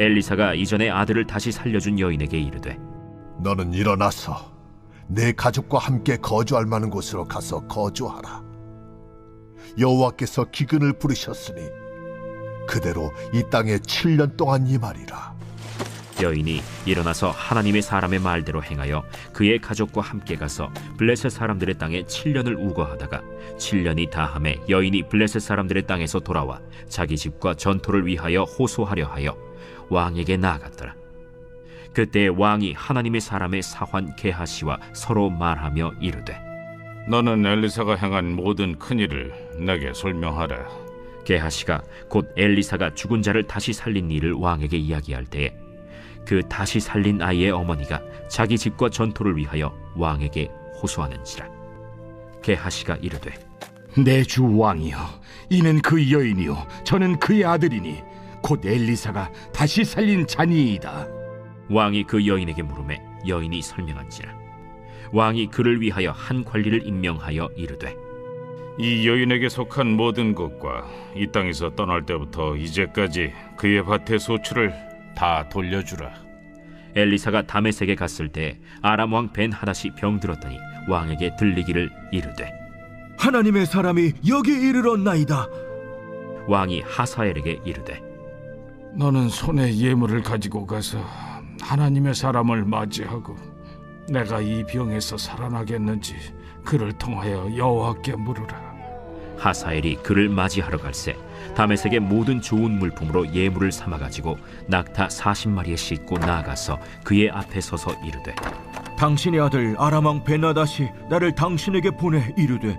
엘리사가 이전에 아들을 다시 살려준 여인에게 이르되 너는 일어나서 내 가족과 함께 거주할 만한 곳으로 가서 거주하라. 여호와께서 기근을 부르셨으니 그대로 이 땅에 7년 동안 임하리라. 여인이 일어나서 하나님의 사람의 말대로 행하여 그의 가족과 함께 가서 블레셋 사람들의 땅에 7년을 우거하다가 7년이 다함에 여인이 블레셋 사람들의 땅에서 돌아와 자기 집과 전토를 위하여 호소하려 하여 왕에게 나아갔더라. 그때 왕이 하나님의 사람의 사환 게하시와 서로 말하며 이르되 너는 엘리사가 행한 모든 큰 일을 내게 설명하라. 게하시가 곧 엘리사가 죽은 자를 다시 살린 일을 왕에게 이야기할 때에 그 다시 살린 아이의 어머니가 자기 집과 전토를 위하여 왕에게 호소하는지라 게하시가 이르되 내 주 왕이여 이는 그 여인이요 저는 그의 아들이니 곧 엘리사가 다시 살린 자니이다 왕이 그 여인에게 물음에 여인이 설명한지라 왕이 그를 위하여 한 관리를 임명하여 이르되 이 여인에게 속한 모든 것과 이 땅에서 떠날 때부터 이제까지 그의 밭의 소출을 다 돌려주라. 엘리사가 다메섹에 갔을 때 아람 왕 벤 하닷이 병들었더니 왕에게 들리기를 이르되 하나님의 사람이 여기 이르렀나이다. 왕이 하사엘에게 이르되 너는 손에 예물을 가지고 가서 하나님의 사람을 맞이하고 내가 이 병에서 살아나겠는지 그를 통하여 여호와께 물으라. 하사엘이 그를 맞이하러 갈새 다메섹의 모든 좋은 물품으로 예물을 삼아 가지고 낙타 40마리에 싣고 나아가서 그의 앞에 서서 이르되 당신의 아들 아람왕 베나다시 나를 당신에게 보내 이르되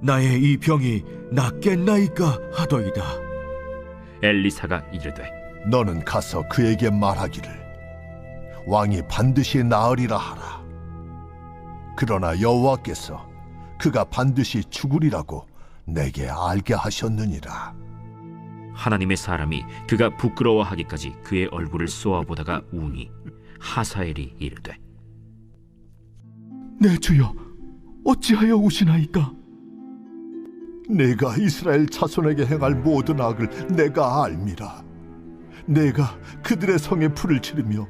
나의 이 병이 낫겠나이까 하더이다. 엘리사가 이르되 너는 가서 그에게 말하기를 왕이 반드시 나으리라 하라. 그러나 여호와께서 그가 반드시 죽으리라고 내게 알게 하셨느니라. 하나님의 사람이 그가 부끄러워하기까지 그의 얼굴을 쏘아보다가 우니 하사엘이 이르되 내 주여 어찌하여 우시나이까? 내가 이스라엘 자손에게 행할 모든 악을 내가 알미라. 내가 그들의 성에 불을 지르며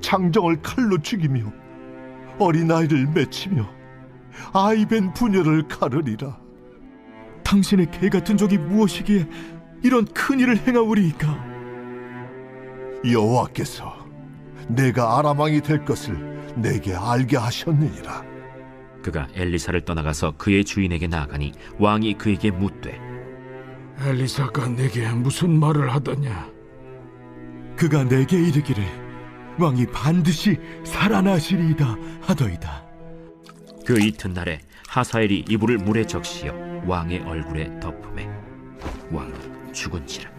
장정을 칼로 죽이며 어린아이를 맺히며 아이벤 부녀를 가르리라. 당신의 개 같은 적이 무엇이기에 이런 큰 일을 행하오리이까? 여호와께서 내가 아람 왕이 될 것을 내게 알게 하셨느니라. 그가 엘리사를 떠나가서 그의 주인에게 나아가니 왕이 그에게 묻되 엘리사가 내게 무슨 말을 하더냐? 그가 내게 이르기를 왕이 반드시 살아나시리이다 하더이다. 그 이튿날에 하사엘이 이불을 물에 적시어 왕의 얼굴에 덮음에 왕이 죽은지라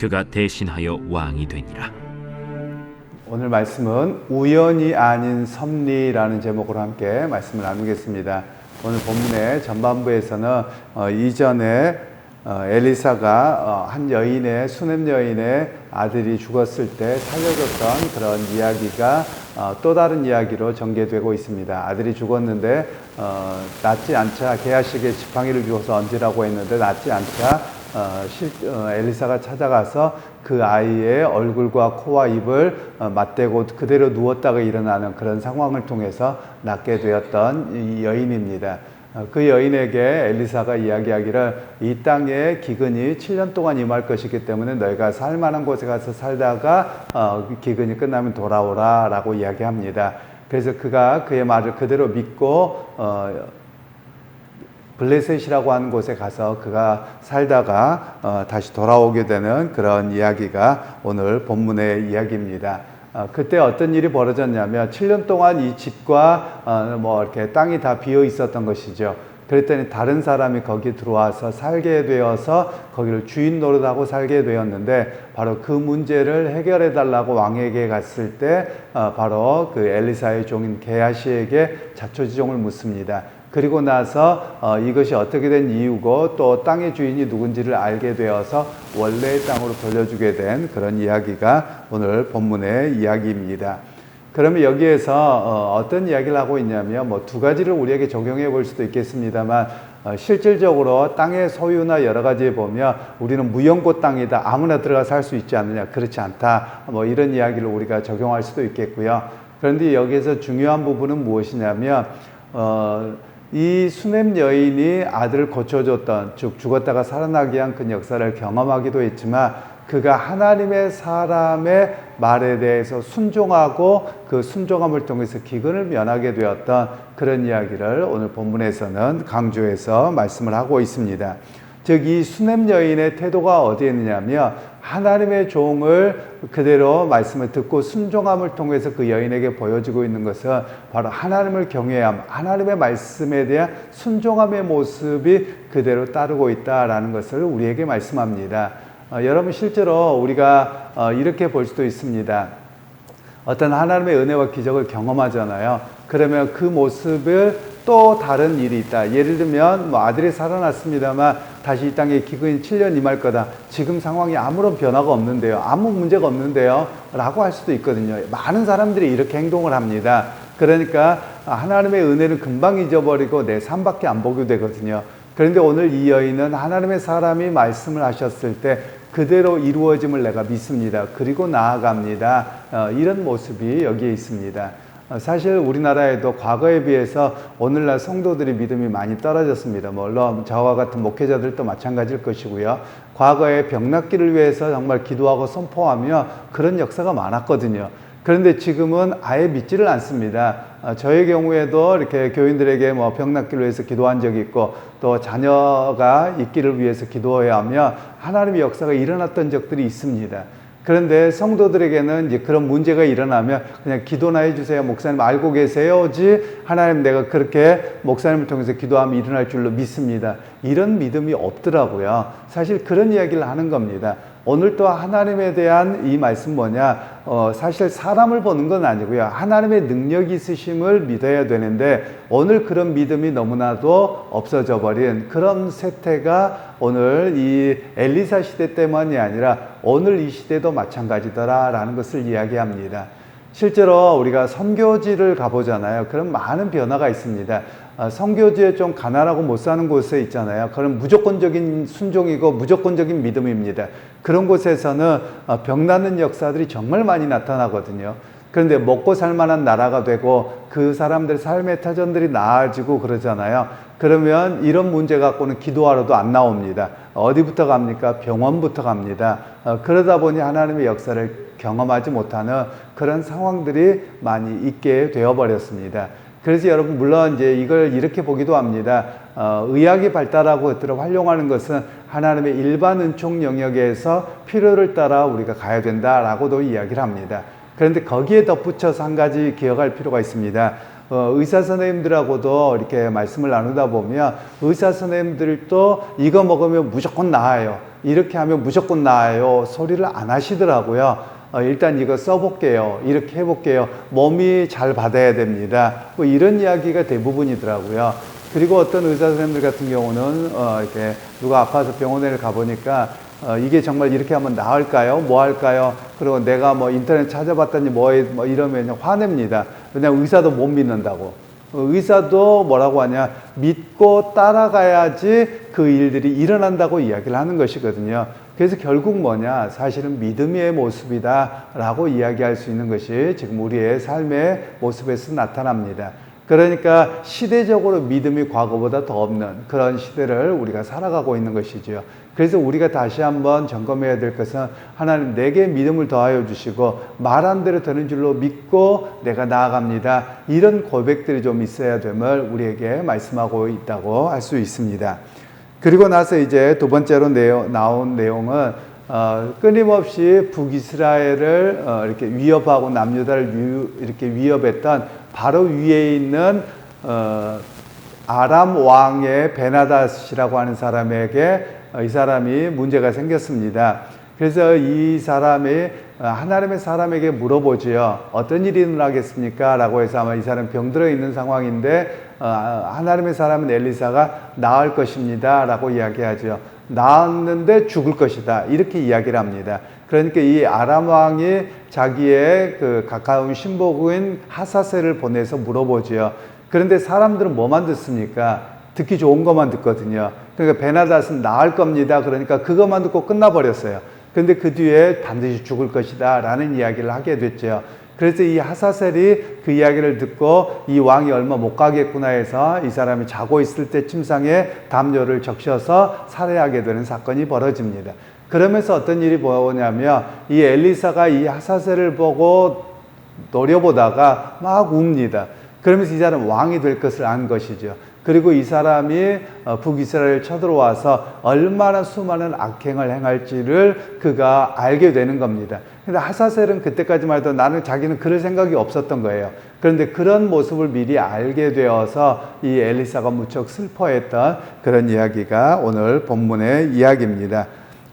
그가 대신하여 왕이 되니라 오늘 말씀은 우연이 아닌 섭리라는 제목으로 함께 말씀을 나누겠습니다. 오늘 본문의 전반부에서는 어, 이전에 어, 엘리사가 어, 한 여인의 수냄 여인의 아들이 죽었을 때 살려줬던 그런 이야기가 어, 또 다른 이야기로 전개되고 있습니다. 아들이 죽었는데 어, 낫지 않자 게하식의 지팡이를 주어서 얹으라고 했는데 낫지 않자 어, 실, 어, 엘리사가 찾아가서 그 아이의 얼굴과 코와 입을 어, 맞대고 그대로 누웠다가 일어나는 그런 상황을 통해서 낫게 되었던 이 여인입니다. 어, 그 여인에게 엘리사가 이야기하기를 이 땅에 기근이 7년 동안 임할 것이기 때문에 너희가 살 만한 곳에 가서 살다가 어, 기근이 끝나면 돌아오라 라고 이야기합니다. 그래서 그가 그의 말을 그대로 믿고 어, 블레셋이라고 하는 곳에 가서 그가 살다가 어, 다시 돌아오게 되는 그런 이야기가 오늘 본문의 이야기입니다. 어, 그때 어떤 일이 벌어졌냐면 7년 동안 이 집과 어, 뭐 이렇게 땅이 다 비어 있었던 것이죠. 그랬더니 다른 사람이 거기 들어와서 살게 되어서 거기를 주인 노릇하고 살게 되었는데 바로 그 문제를 해결해 달라고 왕에게 갔을 때 어, 바로 그 엘리사의 종인 게하시에게 자초지종을 묻습니다. 그리고 나서 어, 이것이 어떻게 된 이유고 또 땅의 주인이 누군지를 알게 되어서 원래의 땅으로 돌려주게 된 그런 이야기가 오늘 본문의 이야기입니다. 그러면 여기에서 어, 어떤 이야기를 하고 있냐면 뭐 두 가지를 우리에게 적용해 볼 수도 있겠습니다만 어, 실질적으로 땅의 소유나 여러 가지에 보면 우리는 무연고 땅이다 아무나 들어가서 할 수 있지 않느냐 그렇지 않다 뭐 이런 이야기를 우리가 적용할 수도 있겠고요. 그런데 여기에서 중요한 부분은 무엇이냐면 어, 이 수냄 여인이 아들을 고쳐줬던 즉 죽었다가 살아나게 한 그 역사를 경험하기도 했지만 그가 하나님의 사람의 말에 대해서 순종하고 그 순종함을 통해서 기근을 면하게 되었던 그런 이야기를 오늘 본문에서는 강조해서 말씀을 하고 있습니다. 즉 이 수냄 여인의 태도가 어디에 있느냐면 하나님의 종을 그대로 말씀을 듣고 순종함을 통해서 그 여인에게 보여주고 있는 것은 바로 하나님을 경외함, 하나님의 말씀에 대한 순종함의 모습이 그대로 따르고 있다라는 것을 우리에게 말씀합니다. 어, 여러분 실제로 우리가 어, 이렇게 볼 수도 있습니다. 어떤 하나님의 은혜와 기적을 경험하잖아요. 그러면 그 모습을 또 다른 일이 있다. 예를 들면 뭐 아들이 살아났습니다만 다시 이 땅에 기근이 7년 임할 거다. 지금 상황이 아무런 변화가 없는데요. 아무 문제가 없는데요. 라고 할 수도 있거든요. 많은 사람들이 이렇게 행동을 합니다. 그러니까 하나님의 은혜를 금방 잊어버리고 내 삶밖에 안 보게 되거든요. 그런데 오늘 이 여인은 하나님의 사람이 말씀을 하셨을 때 그대로 이루어짐을 내가 믿습니다. 그리고 나아갑니다. 어, 이런 모습이 여기에 있습니다. 어, 사실 우리나라에도 과거에 비해서 오늘날 성도들의 믿음이 많이 떨어졌습니다. 물론 저와 같은 목회자들도 마찬가지일 것이고요. 과거에 병낫기를 위해서 정말 기도하고 선포하며 그런 역사가 많았거든요. 그런데 지금은 아예 믿지를 않습니다. 어, 저의 경우에도 이렇게 교인들에게 뭐 병낫기를 위해서 기도한 적이 있고 또 자녀가 있기를 위해서 기도해야 하며 하나님의 역사가 일어났던 적들이 있습니다. 그런데 성도들에게는 이제 그런 문제가 일어나면 그냥 기도나 해주세요. 목사님 알고 계세요지 하나님 내가 그렇게 목사님을 통해서 기도하면 일어날 줄로 믿습니다. 이런 믿음이 없더라고요. 사실 그런 이야기를 하는 겁니다. 오늘 또 하나님에 대한 이 말씀 뭐냐? 어, 사실 사람을 보는 건 아니고요. 하나님의 능력이 있으심을 믿어야 되는데 오늘 그런 믿음이 너무나도 없어져 버린 그런 세태가 오늘 이 엘리사 시대 때만이 아니라 오늘 이 시대도 마찬가지더라라는 것을 이야기합니다. 실제로 우리가 선교지를 가보잖아요. 그럼 많은 변화가 있습니다. 어, 선교지에 좀 가난하고 못 사는 곳에 있잖아요. 그럼 무조건적인 순종이고 무조건적인 믿음입니다. 그런 곳에서는 어, 병나는 역사들이 정말 많이 나타나거든요. 그런데 먹고 살 만한 나라가 되고 그 사람들 삶의 터전들이 나아지고 그러잖아요. 그러면 이런 문제 갖고는 기도하러도 안 나옵니다. 어디부터 갑니까? 병원부터 갑니다. 어, 그러다 보니 하나님의 역사를 경험하지 못하는 그런 상황들이 많이 있게 되어버렸습니다. 그래서 여러분 물론 이제 이걸 이렇게 보기도 합니다. 어, 의학이 발달하고 것들을 활용하는 것은 하나님의 일반 은총 영역에서 필요를 따라 우리가 가야 된다라고도 이야기를 합니다. 그런데 거기에 덧붙여서 한 가지 기억할 필요가 있습니다. 어, 의사 선생님들하고도 이렇게 말씀을 나누다 보면 의사 선생님들도 이거 먹으면 무조건 나아요. 이렇게 하면 무조건 나아요. 소리를 안 하시더라고요. 어, 일단 이거 써볼게요. 이렇게 해볼게요. 몸이 잘 받아야 됩니다. 뭐 이런 이야기가 대부분이더라고요. 그리고 어떤 의사 선생님들 같은 경우는 어, 이렇게 누가 아파서 병원에 가보니까 어, 이게 정말 이렇게 하면 나을까요? 뭐 할까요? 그리고 내가 뭐 인터넷 찾아봤더니 뭐, 뭐 이러면 화냅니다. 그냥 의사도 못 믿는다고. 어, 의사도 뭐라고 하냐 믿고 따라가야지 그 일들이 일어난다고 이야기를 하는 것이거든요. 그래서 결국 뭐냐 사실은 믿음의 모습이다라고 이야기할 수 있는 것이 지금 우리의 삶의 모습에서 나타납니다. 그러니까 시대적으로 믿음이 과거보다 더 없는 그런 시대를 우리가 살아가고 있는 것이지요. 그래서 우리가 다시 한번 점검해야 될 것은 하나님 내게 믿음을 더하여 주시고 말한 대로 되는 줄로 믿고 내가 나아갑니다. 이런 고백들이 좀 있어야 됨을 우리에게 말씀하고 있다고 할 수 있습니다. 그리고 나서 이제 두 번째로 내용, 나온 내용은 어, 끊임없이 북이스라엘을 어, 이렇게 위협하고 남유다를 위, 이렇게 위협했던 바로 위에 있는 어, 아람 왕의 베나다시라고 하는 사람에게 이 사람이 문제가 생겼습니다. 그래서 이 사람이 어, 하나님의 사람에게 물어보지요. 어떤 일이 일어나겠습니까? 라고 해서 아마 이 사람 병들어 있는 상황인데 어, 하나님의 사람은 엘리사가 나을 것입니다. 라고 이야기하죠. 나았는데 죽을 것이다. 이렇게 이야기를 합니다. 그러니까 이 아람 왕이 자기의 그 가까운 신복인 하사세를 보내서 물어보지요. 그런데 사람들은 뭐만 듣습니까? 듣기 좋은 것만 듣거든요. 그러니까 베나닷은 나을 겁니다. 그러니까 그것만 듣고 끝나버렸어요. 근데 그 뒤에 반드시 죽을 것이다. 라는 이야기를 하게 됐죠. 그래서 이 하사셀이 그 이야기를 듣고 이 왕이 얼마 못 가겠구나 해서 이 사람이 자고 있을 때 침상에 담요를 적셔서 살해하게 되는 사건이 벌어집니다. 그러면서 어떤 일이 뭐냐면 이 엘리사가 이 하사셀을 보고 노려보다가 막 웁니다. 그러면서 이 사람 왕이 될 것을 안 것이죠. 그리고 이 사람이 어, 북이스라엘 쳐들어와서 얼마나 수많은 악행을 행할지를 그가 알게 되는 겁니다. 근데 하사셀은 그때까지만 해도 나는 자기는 그럴 생각이 없었던 거예요. 그런데 그런 모습을 미리 알게 되어서 이 엘리사가 무척 슬퍼했던 그런 이야기가 오늘 본문의 이야기입니다.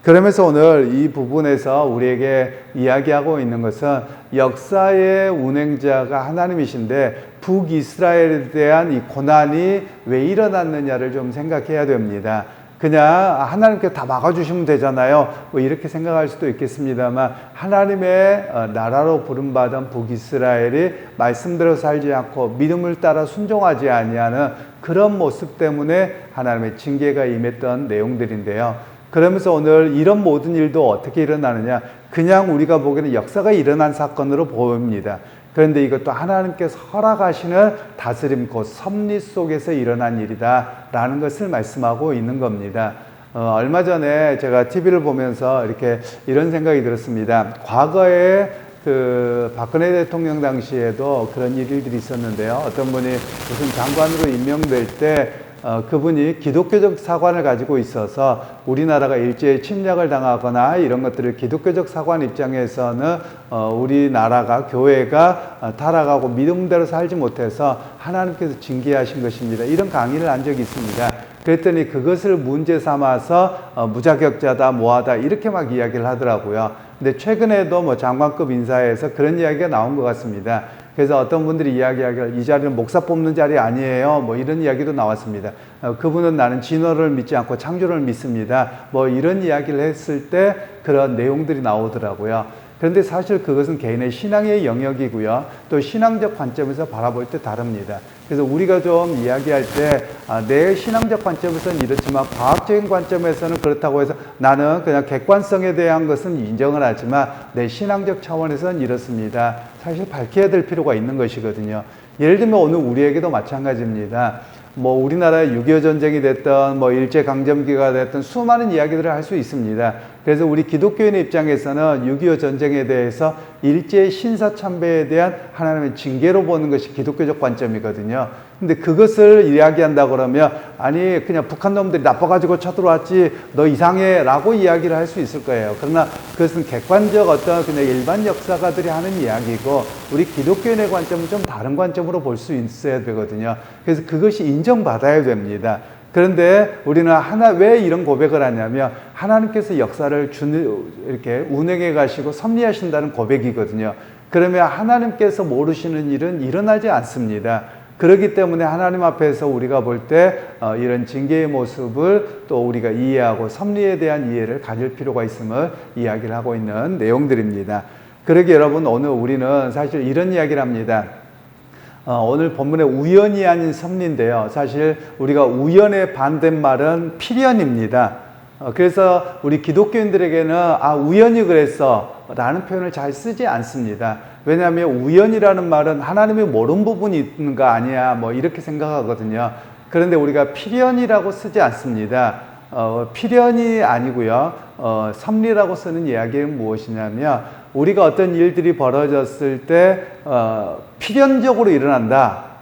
그러면서 오늘 이 부분에서 우리에게 이야기하고 있는 것은 역사의 운행자가 하나님이신데 북이스라엘에 대한 이 고난이 왜 일어났느냐를 좀 생각해야 됩니다. 그냥 하나님께 다 막아주시면 되잖아요. 뭐 이렇게 생각할 수도 있겠습니다만 하나님의 어, 나라로 부름받은 북이스라엘이 말씀대로 살지 않고 믿음을 따라 순종하지 아니하는 그런 모습 때문에 하나님의 징계가 임했던 내용들인데요. 그러면서 오늘 이런 모든 일도 어떻게 일어나느냐? 그냥 우리가 보기에는 역사가 일어난 사건으로 보입니다. 그런데 이것도 하나님께서 허락하시는 다스림 곧 섭리 속에서 일어난 일이다라는 것을 말씀하고 있는 겁니다. 어, 얼마 전에 제가 TV를 보면서 이렇게 이런 생각이 들었습니다. 과거에 그 박근혜 대통령 당시에도 그런 일들이 있었는데요. 어떤 분이 무슨 장관으로 임명될 때 어, 그분이 기독교적 사관을 가지고 있어서 우리나라가 일제히 침략을 당하거나 이런 것들을 기독교적 사관 입장에서는 어, 우리나라가 교회가 어, 타락하고 믿음대로 살지 못해서 하나님께서 징계하신 것입니다. 이런 강의를 한 적이 있습니다. 그랬더니 그것을 문제 삼아서 어, 무자격자다, 뭐하다 이렇게 막 이야기를 하더라고요. 근데 최근에도 뭐 장관급 인사에서 그런 이야기가 나온 것 같습니다. 그래서 어떤 분들이 이야기하기를 이 자리는 목사 뽑는 자리 아니에요. 뭐 이런 이야기도 나왔습니다. 어, 그분은 나는 진화를 믿지 않고 창조를 믿습니다. 뭐 이런 이야기를 했을 때 그런 내용들이 나오더라고요. 그런데 사실 그것은 개인의 신앙의 영역이고요. 또 신앙적 관점에서 바라볼 때 다릅니다. 그래서 우리가 좀 이야기할 때, 아, 내 신앙적 관점에서는 이렇지만 과학적인 관점에서는 그렇다고 해서 나는 그냥 객관성에 대한 것은 인정을 하지만 내 신앙적 차원에서는 이렇습니다. 사실 밝혀야 될 필요가 있는 것이거든요. 예를 들면 오늘 우리에게도 마찬가지입니다. 뭐 우리나라의 6.25 전쟁이 됐던 뭐 일제 강점기가 됐던 수많은 이야기들을 할 수 있습니다. 그래서 우리 기독교인의 입장에서는 6.25 전쟁에 대해서 일제 신사 참배에 대한 하나님의 징계로 보는 것이 기독교적 관점이거든요. 근데 그것을 이야기한다 그러면 아니 그냥 북한 놈들이 나빠가지고 쳐들어왔지 너 이상해라고 이야기를 할 수 있을 거예요. 그러나 그것은 객관적 어떤 그냥 일반 역사가들이 하는 이야기고 우리 기독교인의 관점은 좀 다른 관점으로 볼 수 있어야 되거든요. 그래서 그것이 인정받아야 됩니다. 그런데 우리는 하나 왜 이런 고백을 하냐면 하나님께서 역사를 주 이렇게 운행해 가시고 섭리하신다는 고백이거든요. 그러면 하나님께서 모르시는 일은 일어나지 않습니다. 그렇기 때문에 하나님 앞에서 우리가 볼때 어, 이런 징계의 모습을 또 우리가 이해하고 섭리에 대한 이해를 가질 필요가 있음을 이야기를 하고 있는 내용들입니다. 그러기 여러분 오늘 우리는 사실 이런 이야기를 합니다. 어, 오늘 본문의 우연이 아닌 섭리인데요. 사실 우리가 우연의 반대말은 필연입니다. 어, 그래서 우리 기독교인들에게는 아 우연히 그랬어 라는 표현을 잘 쓰지 않습니다. 왜냐하면 우연이라는 말은 하나님이 모르는 부분이 있는 거 아니야 뭐 이렇게 생각하거든요. 그런데 우리가 필연이라고 쓰지 않습니다. 어, 필연이 아니고요. 어, 섭리라고 쓰는 이야기는 무엇이냐면 우리가 어떤 일들이 벌어졌을 때 어, 필연적으로 일어난다.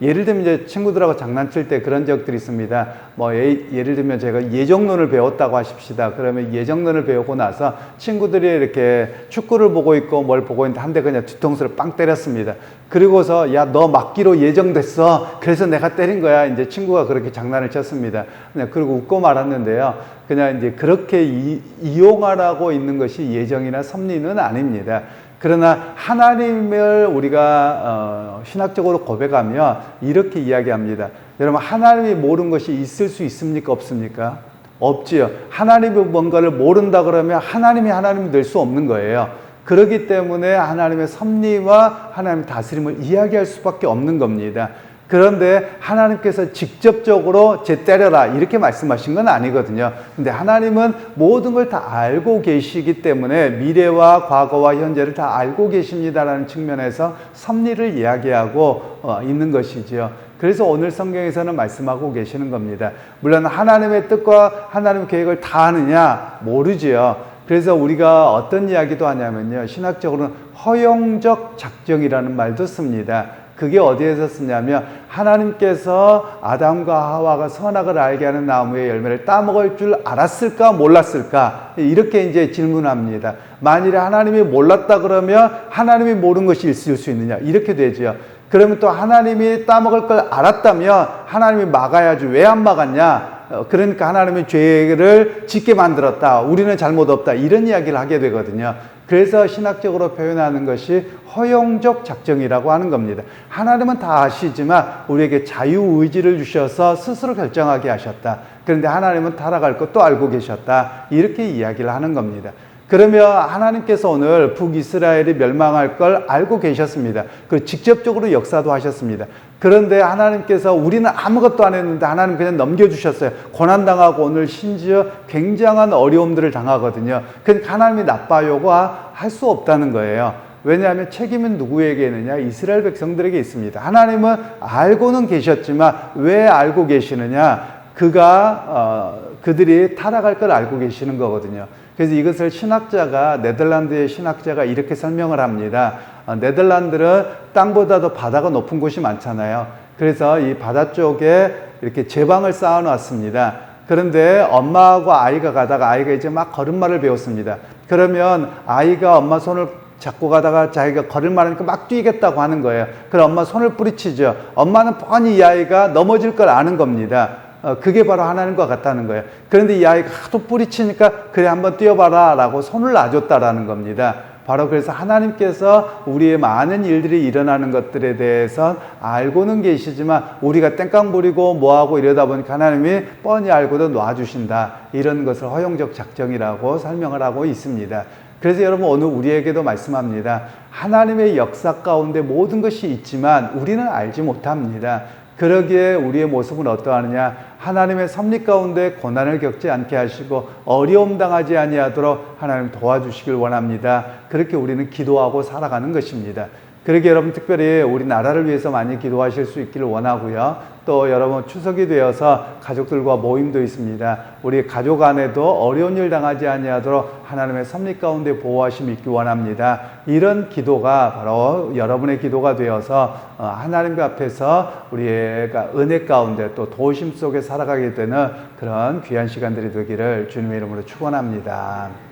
예를 들면 이제 친구들하고 장난칠 때 그런 적들이 있습니다. 뭐 예, 를 들면 제가 예정론을 배웠다고 하십시다. 그러면 예정론을 배우고 나서 친구들이 이렇게 축구를 보고 있고 뭘 보고 있는데 한대 그냥 뒤통수를 빵 때렸습니다. 그리고서 야 너 맞기로 예정됐어. 그래서 내가 때린 거야. 이제 친구가 그렇게 장난을 쳤습니다. 그냥 그리고 웃고 말았는데요. 그냥 이제 그렇게 이, 이용하라고 있는 것이 예정이나 섭리는 아닙니다. 그러나 하나님을 우리가 어, 신학적으로 고백하며 이렇게 이야기합니다. 여러분 하나님이 모르는 것이 있을 수 있습니까 없습니까? 없지요. 하나님이 뭔가를 모른다 그러면 하나님이 하나님이 될 수 없는 거예요. 그렇기 때문에 하나님의 섭리와 하나님의 다스림을 이야기할 수밖에 없는 겁니다. 그런데 하나님께서 직접적으로 제 때려라 이렇게 말씀하신 건 아니거든요. 근데 하나님은 모든 걸 다 알고 계시기 때문에 미래와 과거와 현재를 다 알고 계십니다라는 측면에서 섭리를 이야기하고 어, 있는 것이지요. 그래서 오늘 성경에서는 말씀하고 계시는 겁니다. 물론 하나님의 뜻과 하나님의 계획을 다 아느냐 모르지요. 그래서 우리가 어떤 이야기도 하냐면요. 신학적으로는 허용적 작정이라는 말도 씁니다. 그게 어디에서 쓰냐면 하나님께서 아담과 하와가 선악을 알게 하는 나무의 열매를 따먹을 줄 알았을까 몰랐을까 이렇게 이제 질문합니다. 만일에 하나님이 몰랐다 그러면 하나님이 모르는 것이 있을 수 있느냐 이렇게 되죠. 그러면 또 하나님이 따먹을 걸 알았다면 하나님이 막아야지 왜 안 막았냐? 어, 그러니까 하나님이 죄를 짓게 만들었다. 우리는 잘못 없다. 이런 이야기를 하게 되거든요. 그래서 신학적으로 표현하는 것이 허용적 작정이라고 하는 겁니다. 하나님은 다 아시지만 우리에게 자유의지를 주셔서 스스로 결정하게 하셨다. 그런데 하나님은 타락할 것도 알고 계셨다. 이렇게 이야기를 하는 겁니다. 그러면 하나님께서 오늘 북이스라엘이 멸망할 걸 알고 계셨습니다. 그 직접적으로 역사도 하셨습니다. 그런데 하나님께서 우리는 아무것도 안 했는데 하나님 그냥 넘겨주셨어요. 고난당하고 오늘 심지어 굉장한 어려움들을 당하거든요. 그러니까 하나님이 나빠요가 할 수 없다는 거예요. 왜냐하면 책임은 누구에게 있느냐? 이스라엘 백성들에게 있습니다. 하나님은 알고는 계셨지만 왜 알고 계시느냐? 그가 어, 그들이 타락할 걸 알고 계시는 거거든요. 그래서 이것을 신학자가 네덜란드의 신학자가 이렇게 설명을 합니다. 어, 네덜란드는 땅보다도 바다가 높은 곳이 많잖아요. 그래서 이 바다 쪽에 이렇게 제방을 쌓아 놨습니다. 그런데 엄마하고 아이가 가다가 아이가 이제 막 걸음마를 배웠습니다. 그러면 아이가 엄마 손을 잡고 가다가 자기가 걸을만 하니까 막 뛰겠다고 하는 거예요. 그럼 엄마 손을 뿌리치죠. 엄마는 뻔히 이 아이가 넘어질 걸 아는 겁니다. 어, 그게 바로 하나님과 같다는 거예요. 그런데 이 아이가 하도 뿌리치니까 그래 한번 뛰어봐라 라고 손을 놔줬다라는 겁니다. 바로 그래서 하나님께서 우리의 많은 일들이 일어나는 것들에 대해서 알고는 계시지만 우리가 땡깡 부리고 뭐하고 이러다 보니까 하나님이 뻔히 알고도 놔주신다. 이런 것을 허용적 작정이라고 설명을 하고 있습니다. 그래서 여러분 오늘 우리에게도 말씀합니다. 하나님의 역사 가운데 모든 것이 있지만 우리는 알지 못합니다. 그러기에 우리의 모습은 어떠하느냐? 하나님의 섭리 가운데 고난을 겪지 않게 하시고 어려움 당하지 아니하도록 하나님 도와주시길 원합니다. 그렇게 우리는 기도하고 살아가는 것입니다. 그러게 여러분 특별히 우리 나라를 위해서 많이 기도하실 수 있기를 원하고요. 또 여러분 추석이 되어서 가족들과 모임도 있습니다. 우리 가족 안에도 어려운 일 당하지 아니하도록 하나님의 섭리 가운데 보호하심 있기 원합니다. 이런 기도가 바로 여러분의 기도가 되어서 어, 하나님 앞에서 우리가 은혜 가운데 또 도심 속에 살아가게 되는 그런 귀한 시간들이 되기를 주님의 이름으로 축원합니다.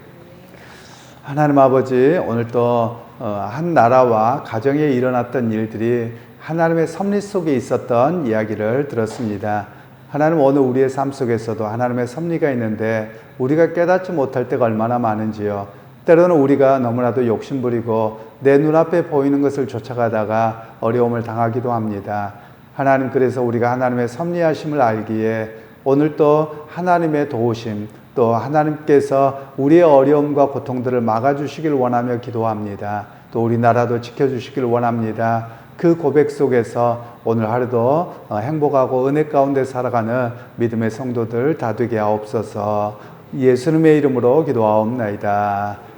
하나님 아버지 오늘 또 어, 한 나라와 가정에 일어났던 일들이 하나님의 섭리 속에 있었던 이야기를 들었습니다. 하나님 오늘 우리의 삶 속에서도 하나님의 섭리가 있는데 우리가 깨닫지 못할 때가 얼마나 많은지요. 때로는 우리가 너무나도 욕심부리고 내 눈앞에 보이는 것을 쫓아가다가 어려움을 당하기도 합니다. 하나님 그래서 우리가 하나님의 섭리하심을 알기에 오늘 또 하나님의 도우심 또 하나님께서 우리의 어려움과 고통들을 막아주시길 원하며 기도합니다. 또 우리나라도 지켜주시길 원합니다. 그 고백 속에서 오늘 하루도 어, 행복하고 은혜 가운데 살아가는 믿음의 성도들 다 되게 하옵소서 예수님의 이름으로 기도하옵나이다.